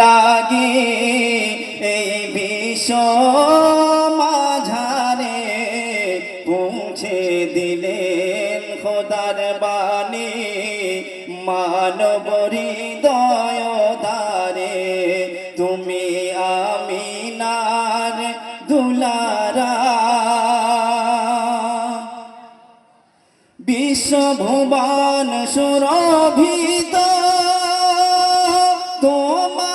লাগে এই বিশ্ব মাঝারে পৌঁছে দিলেন খোদার বাণী। মানব হৃদয় দারে তুমি আমিনার দুলারা। বিশ্বভুবন সুরভিত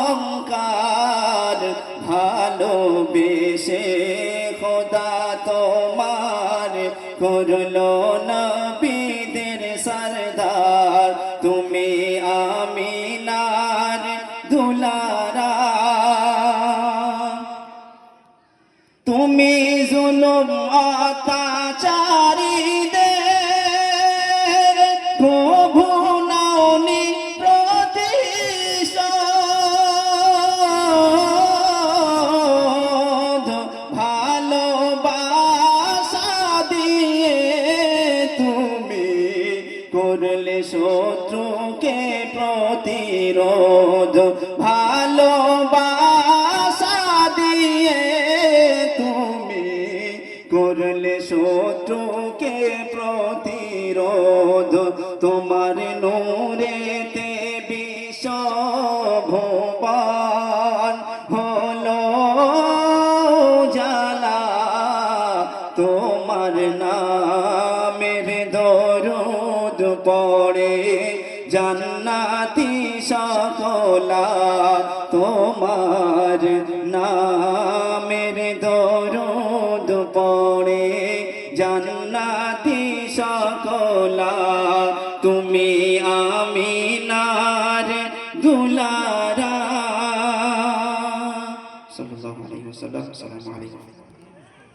অহংকার ভালোবেসে খোদা তোমার করল নবীদের সরদার। তুমি আমিনার দুলারা। তুমি জুলুম অত্যাচারীদের ভালোবাসা দিয়ে তুমি করলে শত্রুকে প্রতিরোধ। ভালোবাসা দিয়ে তুমি করলে শত্রুকে প্রতিরোধ। তোমার নূরেতে বিশ্ব ভুবন তোমার নামের দরুদ পড়ে, জান্নাতি সকলা তোমার নামের দরুদ পড়ে, জান্নাতি সকলা তুমি আমিনার দুলারা। সাল্লাল্লাহু আলাইহি আলাইকুম।